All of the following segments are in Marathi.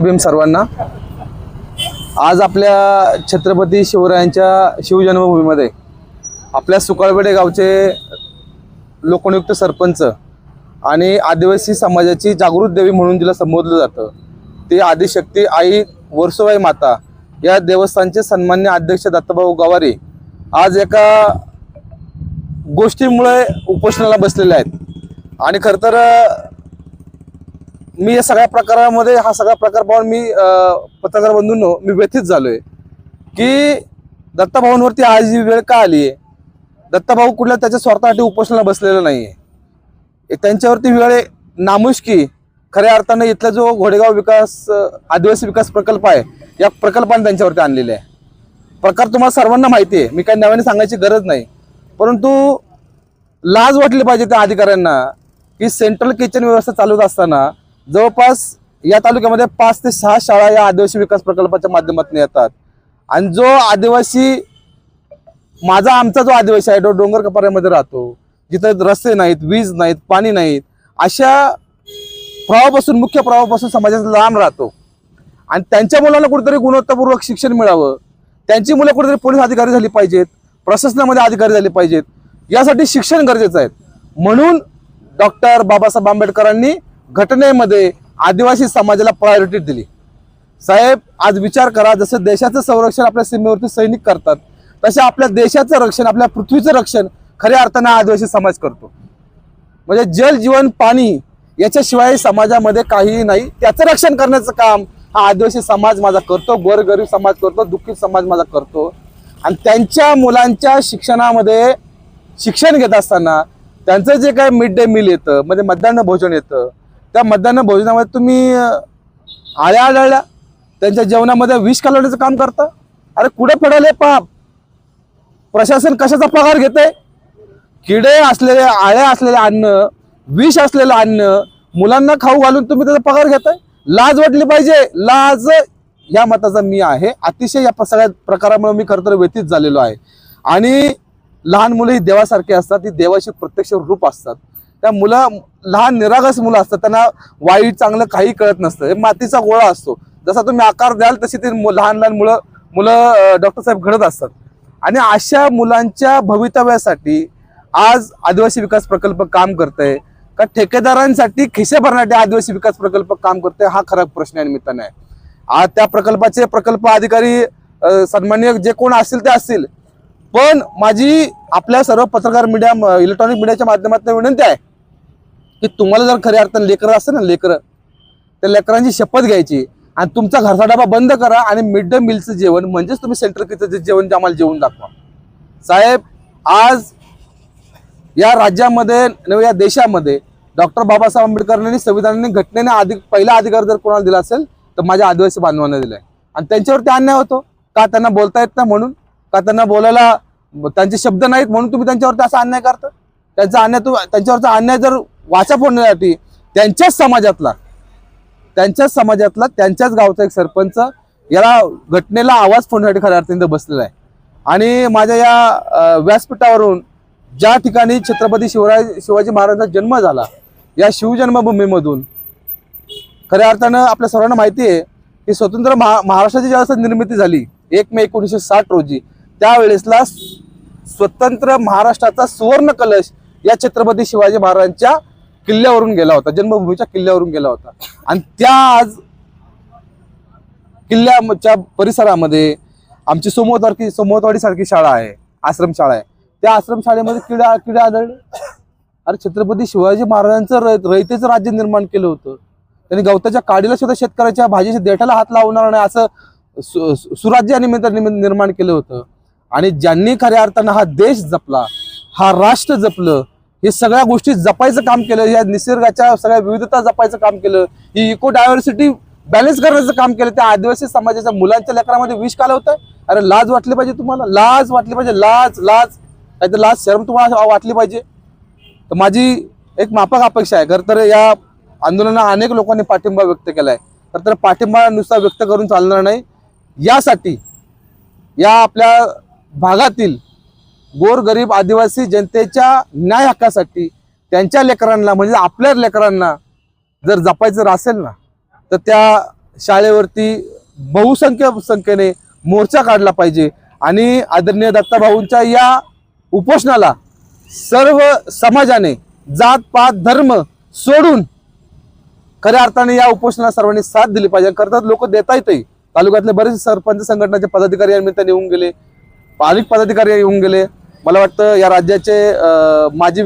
भीम सर्वांना. आज आपल्या छत्रपती शिवरायांच्या शिवजन्मभूमीमध्ये आपल्या सुकाळबेडे गावचे लोकनियुक्त सरपंच आणि आदिवासी समाजाची जागृत देवी म्हणून जिला संबोधलं जातं. ती आदिशक्ती आई वर्सोबाई माता या देवस्थानचे सन्मान्य अध्यक्ष दत्तभाऊ गवारी आज एका गोष्टीमुळे उपोषणाला बसलेले आहेत. आणि खरं तर मी या सगळ्या प्रकारामध्ये हा सगळा प्रकार पाहून मी पत्रकार बंधूंनो मी व्यथित झालोय. की दत्ताभाऊंवरती आज ही वेळ का आली आहे? दत्ताभाऊ कुठल्या त्याच्या स्वार्थासाठी उपोषणाला बसलेला नाही आहे त्यांच्यावरती वेळ नामुष्की खऱ्या अर्थानं इथला जो घोडेगाव विकास आदिवासी विकास प्रकल्प आहे या प्रकल्पाने त्यांच्यावरती आणलेले आहे. प्रकार तुम्हाला सर्वांना माहिती आहे मी काही नव्याने सांगायची गरज नाही. परंतु लाज वाटली पाहिजे त्या अधिकाऱ्यांना की सेंट्रल किचन व्यवस्था चालवत असताना जवळपास या तालुक्यामध्ये पाच ते सहा शाळा या आदिवासी विकास प्रकल्पाच्या माध्यमातून येतात. आणि जो आदिवासी माझा आमचा जो आदिवासी आहे तो डोंगर कपाऱ्यामध्ये राहतो. जिथं रस्ते नाहीत वीज नाहीत पाणी नाहीत अशा प्रवाहापासून मुख्य प्रवाहापासून समाजाचा लांब राहतो. आणि त्यांच्या मुलांना कुठेतरी गुणवत्तापूर्वक शिक्षण मिळावं. त्यांची मुलं कुठेतरी पोलीस अधिकारी झाली पाहिजेत प्रशासनामध्ये अधिकारी झाले पाहिजेत. यासाठी शिक्षण गरजेचं आहे. म्हणून डॉक्टर बाबासाहेब आंबेडकरांनी घटनेमध्ये आदिवासी समाजाला प्रायोरिटी दिली. साहेब आज विचार करा जसं देशाचं संरक्षण आपल्या सीमेवरती सैनिक करतात तसे आपल्या देशाचं रक्षण आपल्या पृथ्वीचं रक्षण खऱ्या अर्थानं आदिवासी समाज करतो. म्हणजे जल जीवन पाणी याच्याशिवाय समाजामध्ये काहीही नाही. त्याचं रक्षण करण्याचं काम हा आदिवासी समाज माझा करतो गोरगरीब समाज करतो दुःखी समाज माझा करतो. आणि त्यांच्या मुलांच्या शिक्षणामध्ये शिक्षण घेत असताना त्यांचं जे काय मिड डे मील येतं म्हणजे मध्यान्ह भोजन येतं त्या मध्यान्ह भोजनामध्ये तुम्ही आळ्या आढळल्या त्यांच्या जेवणामध्ये विष कालवण्याचं काम करता? अरे कुठे पडले पाप? प्रशासन कशाचा पगार घेते किडे असलेले आळ्या असलेले अन्न विष असलेलं अन्न मुलांना खाऊ घालून तुम्ही त्याचा पगार घेताय? लाज वाटली पाहिजे. लाज या मताचा मी आहे. अतिशय या प- सगळ्या प्रकारामुळे मी खरं तर व्यतीत झालेलो आहे. आणि लहान मुलं ही देवासारखी असतात. ती देवाशी प्रत्यक्ष रूप असतात. त्या मुलं लहान निरागस मुलं असतात त्यांना वाईट चांगलं काही कळत नसतं. हे मातीचा गोळा असतो. जसा तुम्ही आकार द्याल तशी ती मु- लहान लहान मुलं मुलं डॉक्टर साहेब घडत असतात. आणि अशा मुलांच्या भवितव्यासाठी आज आदिवासी विकास प्रकल्प काम करतंय. का ठेकेदारांसाठी खिसे भरण्यासाठी आदिवासी विकास प्रकल्प काम करते हा खरा प्रश्न या निमित्ताने आहे. आज त्या प्रकल्पाचे प्रकल्प अधिकारी सन्मान्य जे कोण असतील ते असतील. पण माझी आपल्या सर्व पत्रकार मीडिया इलेक्ट्रॉनिक मीडियाच्या माध्यमातून विनंती आहे की तुम्हाला जर खऱ्या अर्थानं लेकरं असेल ना लेकरं त्या लेकरांची शपथ घ्यायची आणि तुमचा घरचा डबा बंद करा आणि मिड डे मीलचं जेवण म्हणजेच तुम्ही सेंट्रल किचनचं जेवण ते आम्हाला जेवून दाखवा. साहेब आज या राज्यामध्ये नव्हे या देशामध्ये डॉक्टर बाबासाहेब आंबेडकरांनी संविधानाने घटनेने अधिक पहिला अधिकार जर कोणाला दिला असेल तर माझ्या आदिवासी बांधवांना दिलाय. आणि त्यांच्यावरती अन्याय होतो. का त्यांना बोलता येत नाही म्हणून? का त्यांना बोलायला त्यांचे शब्द नाहीत म्हणून तुम्ही त्यांच्यावरती असा अन्याय करता? त्यांचा अन्याय तुम्ही त्यांच्यावरचा अन्याय जर वाचा फोडण्यासाठी त्यांच्याच समाजातला त्यांच्याच समाजातला त्यांच्याच गावचा एक सरपंच याला घटनेला आवाज फोडण्यासाठी खऱ्या अर्थाने बसलेला आहे. आणि माझ्या या व्यासपीठावरून ज्या ठिकाणी छत्रपती शिवराय शिवाजी महाराजांचा जन्म झाला या शिवजन्मभूमीमधून खऱ्या अर्थानं आपल्या सर्वांना माहिती आहे की स्वतंत्र महा महाराष्ट्राची ज्यावेळेस निर्मिती झाली एक मे एकोणीसशे साठ रोजी त्यावेळेसला स्वतंत्र महाराष्ट्राचा सुवर्ण कलश या छत्रपती शिवाजी महाराजांच्या किल्ल्यावरून गेला होता जन्मभूमीच्या किल्ल्यावरून गेला होता. आणि त्या आज किल्ल्याच्या परिसरामध्ये आमची सोमवतवाडी सोमवतवाडी सारखी शाळा आहे आश्रमशाळा आहे. त्या आश्रमशाळेमध्ये किडा किडा आढळले. अरे छत्रपती शिवाजी महाराजांचं रय रयतेचं राज्य निर्माण केलं होतं. त्यांनी गवताच्या काडीला सुद्धा शेतकऱ्याच्या भाजीच्या देठाला हात लावणार नाही असं सु- सुराज्य निमित्त निर्माण केलं होतं. आणि ज्यांनी खऱ्या अर्थानं हा देश जपला हा राष्ट्र जपलं हे सगळ्या गोष्टी जपायचं काम केलं या निसर्गाच्या सगळ्या विविधता जपायचं काम केलं ही इको डायव्हर्सिटी बॅलन्स करण्याचं काम केलं त्या आदिवासी समाजाच्या मुलांच्या लेकरामध्ये विष कालवत आहे अरे लाज वाटली पाहिजे तुम्हाला? लाज वाटली पाहिजे लाज लाज. नाही तर लाज शरम तुम्हाला वाटली पाहिजे. तर माझी एक माफक अपेक्षा आहे. खरं तर या आंदोलनाला अनेक लोकांनी पाठिंबा व्यक्त केलाय. खरं तर पाठिंबा नुसता व्यक्त करून चालणार नाही. यासाठी या आपल्या भागातील गोरगरीब आदिवासी जनतेच्या न्याय हक्कासाठी त्यांच्या लेकरांना म्हणजे आपल्या लेकरांना जर जपायचं जर असेल ना तर त्या शाळेवरती बहुसंख्य संख्येने मोर्चा काढला पाहिजे. आणि आदरणीय दत्ताभाऊंच्या या उपोषणाला सर्व समाजाने जात पात धर्म सोडून खऱ्या अर्थाने या उपोषणाला सर्वांनी साथ दिली पाहिजे. करतात लोक देता येतही तालुक्यातले बरेच सरपंच संघटनाचे पदाधिकारी या निमित्ताने येऊन गेले. अनेक पदाधिकारी येऊन गेले. मला वाटतं या राज्याचे माजी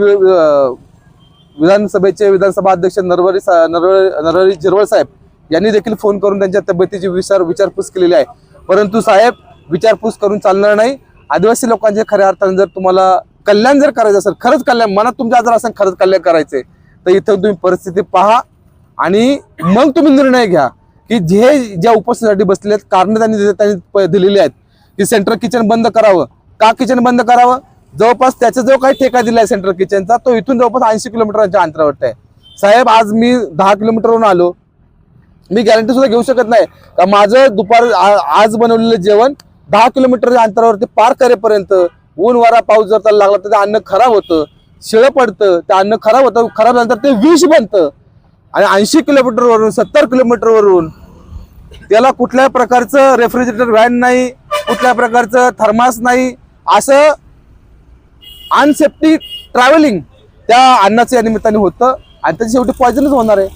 विधानसभेचे विधानसभा अध्यक्ष नरवरी सा- नरवरी नरहरी झिरवळ साहेब यांनी देखील फोन करून त्यांच्या तब्येतीची विचार विचारपूस केलेली आहे. परंतु साहेब विचारपूस करून चालणार नाही. आदिवासी लोकांचे खऱ्या अर्थाने जर तुम्हाला कल्याण जर करायचं असेल खरंच कल्याण मनात तुमच्या जर असेल खरंच कल्याण करायचे तर इथं तुम्ही परिस्थिती पहा आणि मग तुम्ही निर्णय घ्या की जे ज्या उपस्थितीसाठी बसले आहेत कारणं त्यांनी त्यांनी प- दिलेली आहेत की सेंट्रल किचन बंद करावं. का किचन बंद करावं? जवळपास त्याचा जो काही ठेका दिलाय सेंट्रल किचनचा तो इथून जवळपास ऐंशी किलोमीटरच्या अंतरावरती आहे. साहेब आज मी दहा किलोमीटरवरून आलो. मी गॅरंटी सुद्धा घेऊ शकत नाही. का माझं दुपार आज बनवलेलं जेवण दहा किलोमीटरच्या अंतरावरती पार करेपर्यंत ऊन वारा पाऊस जर त्याला लागला तर ते अन्न खराब होतं. शिळं पडतं ते अन्न खराब होतं. खराब झाल्यानंतर ते विष बनतं. आणि ऐंशी किलोमीटरवरून सत्तर किलोमीटरवरून त्याला कुठल्याही प्रकारचं रेफ्रिजरेटर व्हॅन नाही कुठल्या प्रकारचं थर्मास नाही असं अनसेफ्टी ट्रॅव्हलिंग त्या अन्नाचं या निमित्ताने होतं. आणि त्याच्या शेवटी पॉयझनच होणार आहे.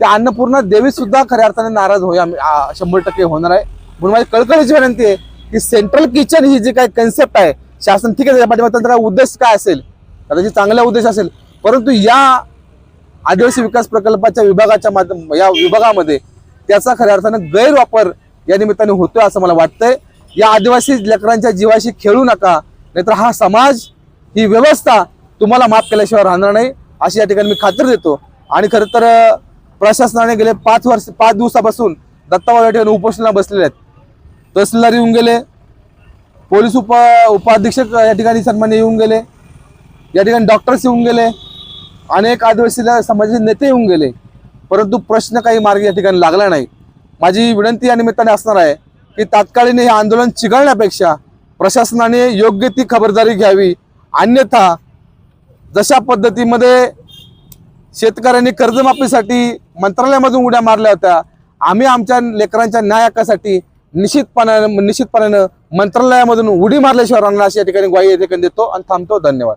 त्या अन्नपूर्णा देवीसुद्धा खऱ्या अर्थाने नाराज होय आम्ही शंभर टक्के होणार आहे. म्हणून माझी कळकळीची विनंती आहे की सेंट्रल किचन ही जी काही कन्सेप्ट आहे शासन ठीक आहे त्याच्या पाठीमागे त्यांचा काय उद्देश काय असेल? त्याची चांगला उद्देश असेल. परंतु या आदिवासी विकास प्रकल्पाच्या विभागाच्या माध्यम या विभागामध्ये त्याचा खऱ्या अर्थानं गैरवापर या निमित्ताने होतोय असं मला वाटतंय. या आदिवासी लेकरांच्या जीवाशी खेळू नका नाहीतर हा समाज ही व्यवस्था तुम्हाला माफ केल्याशिवाय राहणार नाही अशी या ठिकाणी मी खात्री देतो. आणि खरं तर प्रशासनाने गेले पाच वर्ष पाच दिवसापासून दत्ताबाई या ठिकाणी उपोषणाला बसलेले आहेत. तहसीलदार येऊन गेले पोलीस उप उपाधीक्षक या ठिकाणी सन्मान्य येऊन गेले या ठिकाणी डॉक्टर्स येऊन गेले अनेक आदिवासी समाजाचे नेते येऊन गेले. परंतु प्रश्न काही मार्ग या ठिकाणी लागला नाही. माझी विनंती या निमित्ताने असणार आहे की तात्काळीने हे आंदोलन चिघळण्यापेक्षा प्रशासनाने योग्य ती खबरदारी घ्यावी. अन्यथा जशा पद्धतीमध्ये शेतकऱ्यांनी कर्जमाफीसाठी मंत्रालयामधून उड्या मारल्या होत्या आम्ही आमच्या लेकरांच्या न्याय हक्कासाठी निश्चितपणानं निश्चितपणानं मंत्रालयामधून उडी मारल्याशिवाय राहणार अशी या ठिकाणी ग्वाही या ठिकाणी देतो आणि थांबतो. धन्यवाद.